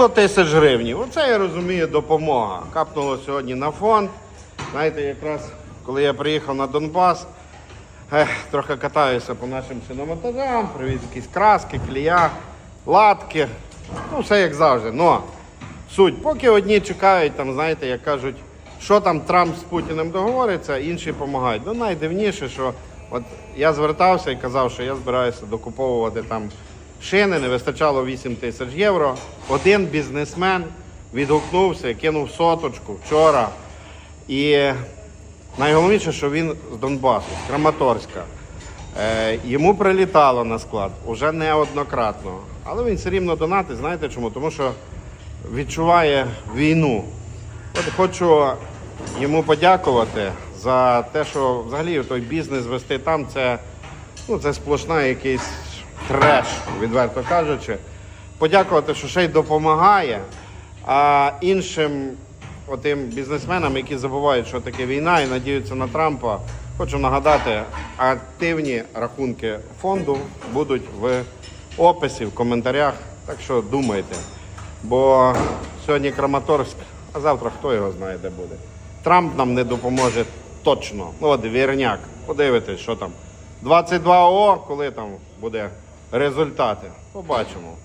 100 тисяч гривень. Оце я розумію допомога. Капнуло сьогодні на фонд. Знаєте, якраз коли я приїхав на Донбас, ех, трохи катаюся по нашим шиномонтажам, привіз якісь краски, клія, латки. Ну, все як завжди. Но суть, поки одні чекають, там, знаєте, як кажуть, що там Трамп з Путіним договориться, інші допомагають. Ну, найдивніше, що от я звертався і казав, що я збираюся докуповувати там шини, не вистачало 8 тисяч євро. Один бізнесмен відгукнувся, кинув соточку вчора. І найголовніше, що він з Донбасу, з Краматорська. Е, йому прилітало на склад уже неоднократно. Але він все рівно донатить. Знаєте чому? Тому що відчуває війну. От хочу йому подякувати за те, що взагалі той бізнес вести там це, ну, це сплошна якийсь треш, відверто кажучи. Подякувати, що ще й допомагає. А іншим отим бізнесменам, які забувають, що таке війна і надіються на Трампа, хочу нагадати, активні рахунки фонду будуть в описі, в коментарях. Так що думайте. Бо сьогодні Краматорськ, а завтра хто його знає, де буде. Трамп нам не допоможе точно. Ну, от вірняк. Подивитесь, що там. 22 ООО, коли там буде результати. Побачимо.